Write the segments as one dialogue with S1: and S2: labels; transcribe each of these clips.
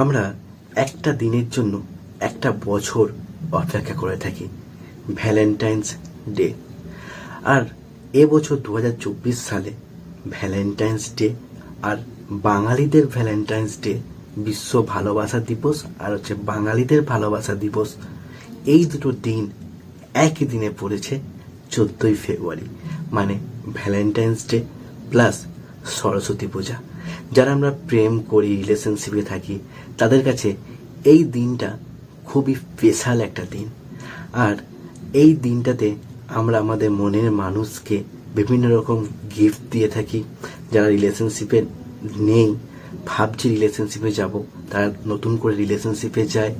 S1: আমরা একটা দিনের জন্য একটা বছর অপেক্ষা করে থাকি, ভ্যালেন্টাইন্স ডে। আর এবছর দু হাজার চব্বিশ সালে ভ্যালেন্টাইন্স ডে আর বাঙালিদের ভ্যালেন্টাইন্স ডে, বিশ্ব ভালোবাসা দিবস আর হচ্ছে বাঙালিদের ভালোবাসা দিবস, এই দুটো দিন একই দিনে পড়েছে চোদ্দই ফেব্রুয়ারি মানে Valentine's day plus Saraswati puja. যারা আমরা প্রেম করি রিলেশনশিপে থাকি, তাদের কাছে এই দিনটা খুবই স্পেশাল একটা দিন। আর এই দিনটাতে আমরা আমাদের মনের মানুষকে বিভিন্ন রকম গিফট দিয়ে থাকি। যারা রিলেশনশিপে নেই, ভাবছি রিলেশনশিপে যাব, তারা নতুন করে রিলেশনশিপে যায়,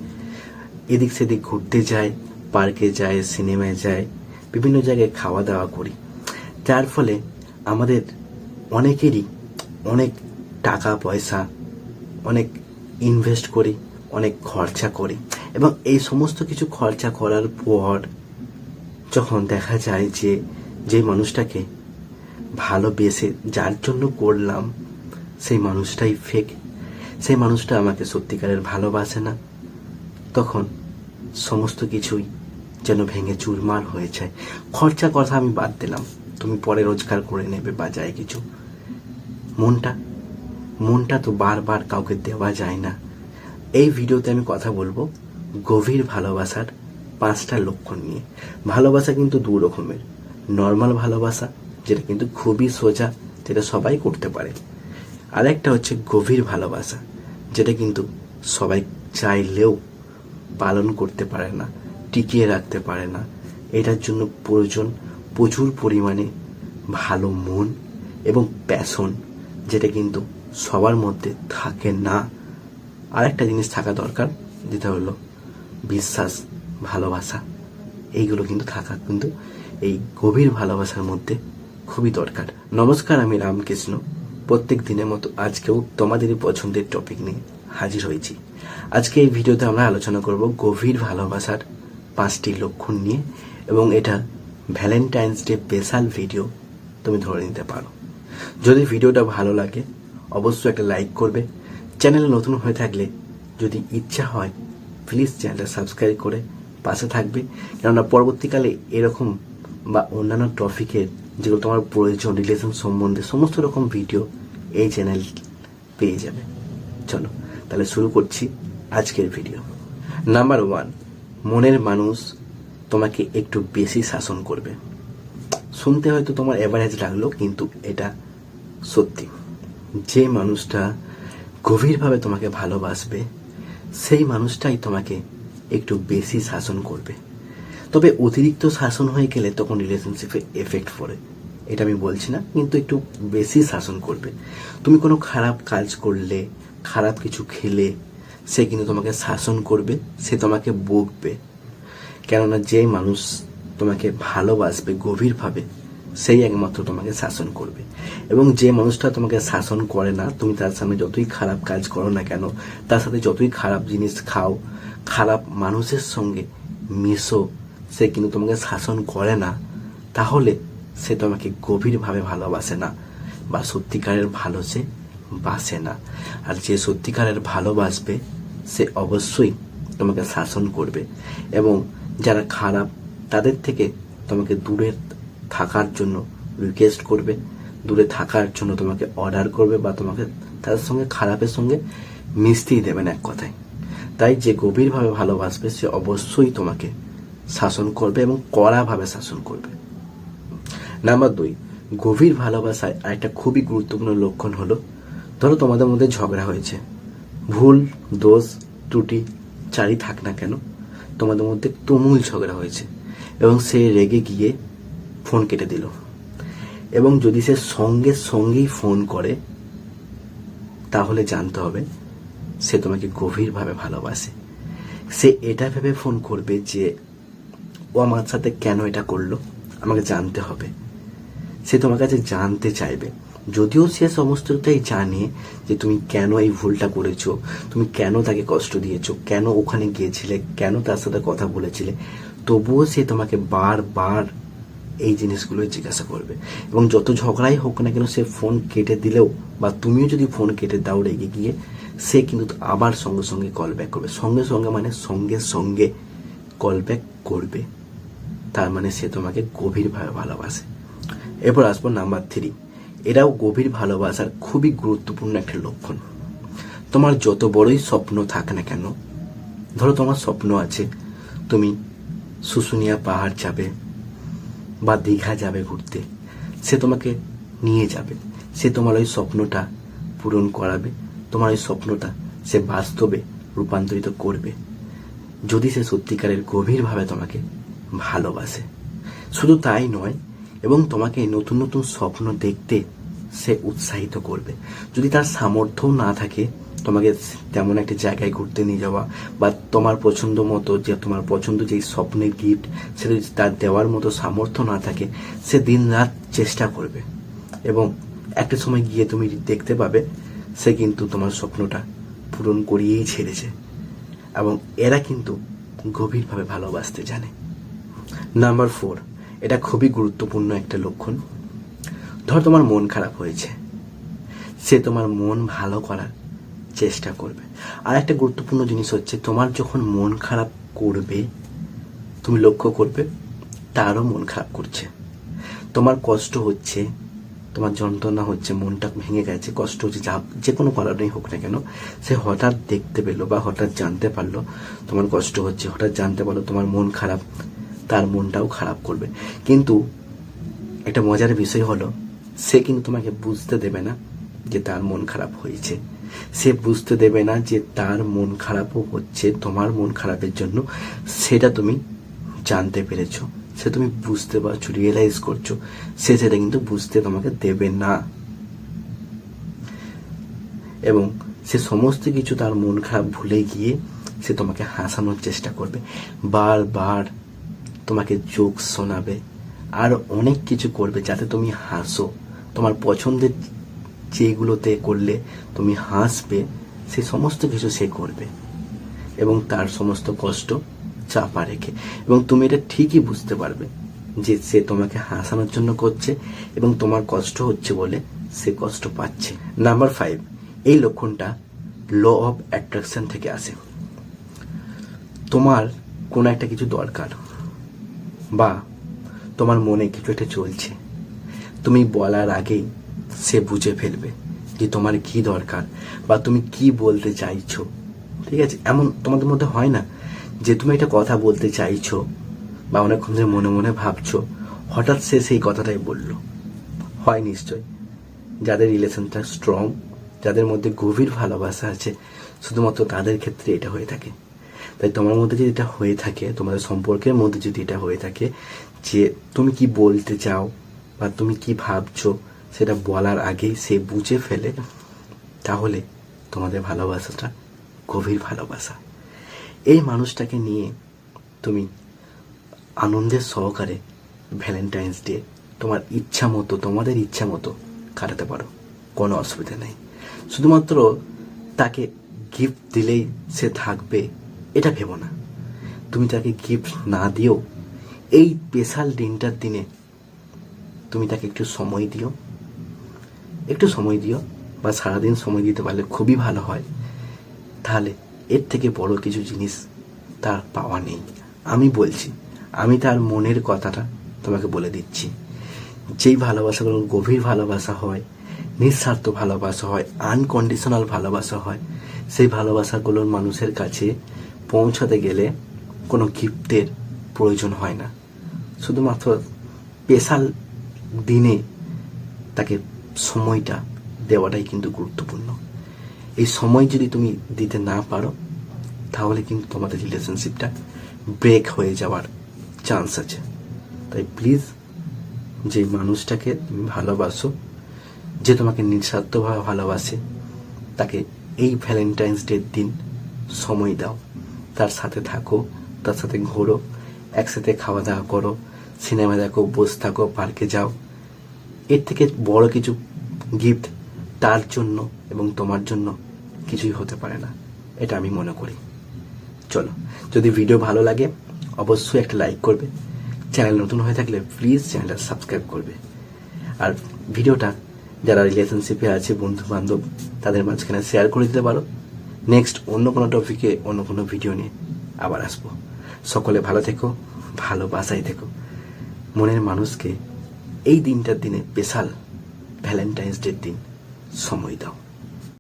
S1: এদিক সেদিক ঘুরতে যায় পার্কে যায় সিনেমায় যায়, বিভিন্ন জায়গায় খাওয়া দাওয়া করি। যার ফলে আমাদের অনেকেরই অনেক টাকা, পয়সা অনেক ইনভেস্ট করি, অনেক খরচা করি। এবং এই সমস্ত কিছু খরচা করার পর যখন দেখা যায় যে যে মানুষটাকে ভালোবেসে যার জন্য করলাম, সেই মানুষটাই ফেক সেই মানুষটা আমাকে সত্যিকারের ভালোবাসে না। তখন সমস্ত কিছুই যেন ভেঙে চুরমার হয়ে যায়। খরচা কথা আমি বাদ দিলাম। তুমি পরে রোজগার করে নেবে বা যায় কিছু। মনটা মনটা তো বারবার কাউকে দেওয়া যায় না। এই ভিডিওতে আমি কথা বলব গভীর ভালোবাসার পাঁচটা লক্ষণ নিয়ে। ভালোবাসা কিন্তু দু রকমের। নর্মাল ভালোবাসা, যেটা কিন্তু খুবই সোজা, যেটা সবাই করতে পারে। আর একটা হচ্ছে গভীর ভালোবাসা, যেটা কিন্তু সবাই চাইলেও পালন করতে পারে না, টিকিয়ে রাখতে পারে না। এটার জন্য প্রয়োজন প্রচুর পরিমাণে ভালো মন এবং প্যাশন যেটা কিন্তু সবার মধ্যে থাকে না। আরেকটা জিনিস থাকা দরকার, যেটা হলো বিশ্বাস, ভালোবাসা। এইগুলো কিন্তু থাকা কিন্তু এই গভীর ভালোবাসার মধ্যে খুবই দরকার। নমস্কার, আমি রামকৃষ্ণ। প্রত্যেক দিনের মতো আজকেও তোমাদেরই পছন্দের টপিক নিয়ে হাজির হয়েছি। আজকে এই ভিডিওতে আমরা আলোচনা করব গভীর ভালোবাসার পাঁচটি লক্ষণ নিয়ে এবং এটা ভ্যালেন্টাইন্স ডে স্পেশাল ভিডিও তুমি ধরে নিতে পারো। যদি ভিডিওটা ভালো লাগে অবশ্যই একটা লাইক করবে। চ্যানেলে নতুন হয়ে থাকলে যদি ইচ্ছা হয় প্লিজ চ্যানেলটা সাবস্ক্রাইব করে পাশে থাকবে। কেননা পরবর্তীকালে এরকম বা অন্যান্য টপিকের যেগুলো তোমার প্রয়োজন রিলেশন সম্বন্ধে সমস্ত রকম ভিডিও এই চ্যানেল পেয়ে যাবে। চলো, তাহলে শুরু করছি আজকের ভিডিও নাম্বার ওয়ান মনের মানুষ তোমাকে একটু বেশি শাসন করবে। শুনতে হয়তো তোমার অ্যাভারেজ লাগল, কিন্তু এটা সত্যি। যে মানুষটা গভীরভাবে তোমাকে ভালোবাসবে, সেই মানুষটাই তোমাকে একটু বেশি শাসন করবে। তবে অতিরিক্ত শাসন হয়ে গেলে তখন রিলেশনশিপে এফেক্ট পড়ে। এটা আমি বলছি না, কিন্তু একটু বেশি শাসন করবে। তুমি কোনো খারাপ কাজ করলে, খারাপ কিছু খেলে, সে কিন্তু তোমাকে শাসন করবে, সে তোমাকে বকবে। কেননা যে মানুষ তোমাকে ভালোবাসবে গভীরভাবে সেই একমাত্র তোমাকে শাসন করবে। এবং যে মানুষটা তোমাকে শাসন করে না, তুমি তার সামনে যতই খারাপ কাজ করো না কেন, তার সাথে যতই খারাপ জিনিস খাও, খারাপ মানুষের সঙ্গে মিশো, সে কিন্তু তোমাকে শাসন করে না, তাহলে সে তোমাকে গভীরভাবে ভালোবাসে না বা সত্যিকারের ভালো সে বাসে না। আর যে সত্যিকারের ভালোবাসবে, সে অবশ্যই তোমাকে শাসন করবে। এবং যারা খারাপ, তাদের থেকে তোমাকে দূরে থাকার জন্য রিকোয়েস্ট করবে, দূরে থাকার জন্য তোমাকে অর্ডার করবে বা তোমাকে তাদের সঙ্গে খারাপের সঙ্গে মিশতেই দেবেন এক কথায়। তাই যে গভীরভাবে ভালোবাসবে, সে অবশ্যই তোমাকে শাসন করবে এবং কড়াভাবে শাসন করবে। নাম্বার দুই, গভীর ভালোবাসায় আরেকটা খুবই গুরুত্বপূর্ণ লক্ষণ হলো, ধরো তোমাদের মধ্যে ঝগড়া হয়েছে, ভুল, দোষ, ত্রুটি চারি থাক না কেন, তোমাদের মধ্যে তুমুল ঝগড়া হয়েছে এবং সে রেগে গিয়ে ফোন কেটে দিল। এবং যদি সে সঙ্গে সঙ্গেই ফোন করে, তাহলে জানতে হবে সে তোমাকে গভীরভাবে ভালোবাসে। সে এটা ভেবে ফোন করবে যে, ও আমার সাথে কেন এটা করল? আমাকে জানতে হবে। সে তোমার কাছে জানতে চাইবে। যদিও সে সমস্তটাই জানে যে তুমি কেন এই ভুলটা করেছ, তুমি কেন তাকে কষ্ট দিয়েছ, কেন ওখানে গিয়েছিলে, কেন তার সাথে কথা বলেছিলে, তবুও সে তোমাকে বারবার এই জিনিসগুলো জিজ্ঞাসা করবে। এবং যত ঝগড়াই হোক না কেন, সে ফোন কেটে দিলেও বা তুমিও যদি ফোন কেটে দাও রেগে গিয়ে, সে কিন্তু আবার সঙ্গে সঙ্গে কল ব্যাক করবে। সঙ্গে সঙ্গে মানে সঙ্গে সঙ্গে কল ব্যাক করবে। তার মানে সে তোমাকে গভীরভাবে ভালোবাসে। এরপর আসব নাম্বার থ্রি এরাও গভীর ভালোবাসার খুবই গুরুত্বপূর্ণ একটা লক্ষণ। তোমার যত বড়ই স্বপ্ন থাক না কেন, ধরো তোমার স্বপ্ন আছে, তুমি শুশুনিয়া পাহাড় যাবে বা দীঘা যাবে ঘুরতে, সে তোমাকে নিয়ে যাবে। সে তোমার ওই স্বপ্নটা পূরণ করাবে, তোমার ওই স্বপ্নটা সে বাস্তবে রূপান্তরিত করবে। যদি সে সত্যিকারের গভীরভাবে তোমাকে ভালোবাসে। শুধু তাই নয়, এবং তোমাকে নতুন নতুন স্বপ্ন দেখতে সে উৎসাহিত করবে। যদি তার সামর্থ্যও না থাকে তোমাকে তেমন একটা জায়গায় ঘুরতে নিয়ে যাওয়া বা তোমার পছন্দ মতো যে তোমার পছন্দ যেই স্বপ্নের গিফট সেটা যদি তার দেওয়ার মতো সামর্থ্য না থাকে, সে দিন রাত চেষ্টা করবে। এবং একটা সময় গিয়ে তুমি দেখতে পাবে, সে কিন্তু তোমার স্বপ্নটা পূরণ করিয়েই ছেড়েছে। এবং এরা কিন্তু গভীরভাবে ভালোবাসতে জানে। নাম্বার ফোর এটা খুবই গুরুত্বপূর্ণ একটা লক্ষণ। ধর তোমার মন খারাপ হয়েছে। সে তোমার মন ভালো করার চেষ্টা করবে। আর একটা গুরুত্বপূর্ণ জিনিস হচ্ছে, তোমার যখন মন খারাপ করবে, তুমি লক্ষ্য করবে, তারও মন খারাপ করছে। তোমার কষ্ট হচ্ছে, তোমার যন্ত্রণা হচ্ছে, মনটা ভেঙে গেছে, কষ্ট হচ্ছে, যা, যে কোনো কারণেই হোক না কেন, সে হঠাৎ দেখতে পেল বা হঠাৎ জানতে পারল, তোমার কষ্ট হচ্ছে, হঠাৎ জানতে পারল, তোমার মন খারাপ, তার মনটাও খারাপ করবে। কিন্তু একটা মজার বিষয় হলো, সে কিন্তু তোমাকে বুঝতে দেবে না যে তার মন খারাপ হয়েছে। সে বুঝতে দেবে না যে তার মন খারাপও হচ্ছে, তোমার মন খারাপের জন্য। সেটা তুমি জানতে পেরেছ, সে তুমি বুঝতে পারছ রিয়েলাইজ করছ। সে সেটা কিন্তু বুঝতে তোমাকে দেবে না। এবং সে সমস্ত কিছু তার মন খারাপ ভুলে গিয়ে সে তোমাকে হাসানোর চেষ্টা করবে। বারবার তোমাকে যোগ শোনাবে, আর অনেক কিছু করবে যাতে তুমি হাসো। তোমার পছন্দের যেগুলোতে করলে তুমি হাসবে, সে সমস্ত কিছু সে করবে। এবং তার সমস্ত কষ্ট চাপা রেখে। এবং তুমি এটা ঠিকই বুঝতে পারবে যে সে তোমাকে হাসানোর জন্য করছে এবং তোমার কষ্ট হচ্ছে বলে সে কষ্ট পাচ্ছে। নাম্বার ফাইভ এই লক্ষণটা ল অফ অ্যাট্রাকশন থেকে আসে। তোমার কোনো একটা কিছু দরকার বা তোমার মনে কিছু একটা চলছে। তুমি বলার আগেই সে বুঝে ফেলবে যে তোমার কি দরকার বা তুমি কি বলতে চাইছো। ঠিক আছে? এমন তোমাদের মধ্যে হয় না যে তুমি একটা কথা বলতে চাইছো বা অনেকক্ষণ ধরে মনে মনে ভাবছ, হঠাৎ সে সেই কথাটাই বলল। হয় নিশ্চয়। যাদের রিলেশনটা স্ট্রং যাদের মধ্যে গভীর ভালোবাসা আছে, শুধুমাত্র তাদের ক্ষেত্রে এটা হয়ে থাকে। তাই তোমার মধ্যে যদি এটা হয়ে থাকে, তোমাদের সম্পর্কের মধ্যে যদি এটা হয়ে থাকে যে তুমি কি বলতে চাও বা তুমি কি ভাবছ সেটা বলার আগেই সে বুঝে ফেলে তাহলে তোমাদের ভালোবাসাটা গভীর ভালোবাসা। এই মানুষটাকে নিয়ে তুমি আনন্দের সহকারে ভ্যালেন্টাইন্স ডে তোমার ইচ্ছা মতো, তোমাদের ইচ্ছা মতো কাটাতে পারো। কোনো অসুবিধা নেই। শুধুমাত্র তাকে গিফট দিলেই সে থাকবে, এটা ভেবো না। তুমি তাকে গিফট না দিও এই স্পেশাল দিনটার দিনে তুমি তাকে একটু সময় দিও। একটু সময় দিও বা সারাদিন সময় দিতে পারলে খুবই ভালো হয়। তাহলে এর থেকে বড় কিছু জিনিস তার পাওয়া নেই। আমি বলছি, আমি তার মনের কথাটা তোমাকে বলে দিচ্ছি। যেই ভালোবাসাগুলো গভীর ভালোবাসা হয়, নিঃস্বার্থ ভালোবাসা হয় আনকন্ডিশনাল ভালোবাসা হয়, সেই ভালোবাসাগুলোর মানুষের কাছে পৌঁছাতে গেলে কোনো গিফটের প্রয়োজন হয় না। শুধুমাত্র স্পেশাল দিনে তাকে সময়টা দেওয়াটাই কিন্তু গুরুত্বপূর্ণ। এই সময় যদি তুমি দিতে না পারো, তাহলে কিন্তু তোমাদের রিলেশনশিপটা ব্রেক হয়ে যাওয়ার চান্স আছে। তাই প্লিজ যে মানুষটাকে তুমি ভালোবাসো, যে তোমাকে নিঃস্বার্থভাবে ভালোবাসে, তাকে এই ভ্যালেন্টাইন্স ডের দিন সময় দাও। তার সাথে থাকো, তার সাথে ঘোরো, একসাথে খাওয়া দাওয়া করো, সিনেমা দেখো, বসে থাকো পার্কে যাও। এর থেকে বড় কিছু গিফট তার জন্য এবং তোমার জন্য কিছুই হতে পারে না। এটা আমি মনে করি। চলো, যদি ভিডিও ভালো লাগে, অবশ্যই একটা লাইক করবে। চ্যানেল নতুন হয়ে থাকলে প্লিজ চ্যানেলটা সাবস্ক্রাইব করবে। আর ভিডিওটা যারা রিলেশনশিপে আছে বন্ধু বান্ধব তাদের মাঝখানে শেয়ার করে দিতে পারো। নেক্সট অন্য কোনো টপিকে অন্য কোনো ভিডিও নিয়ে আবার আসব। সকলে ভালো থেকো, ভালোবাসায় থেকো। মনের মানুষকে এই দিনটার দিনে স্পেশাল ভ্যালেন্টাইন্স ডের দিন। সময় দাও।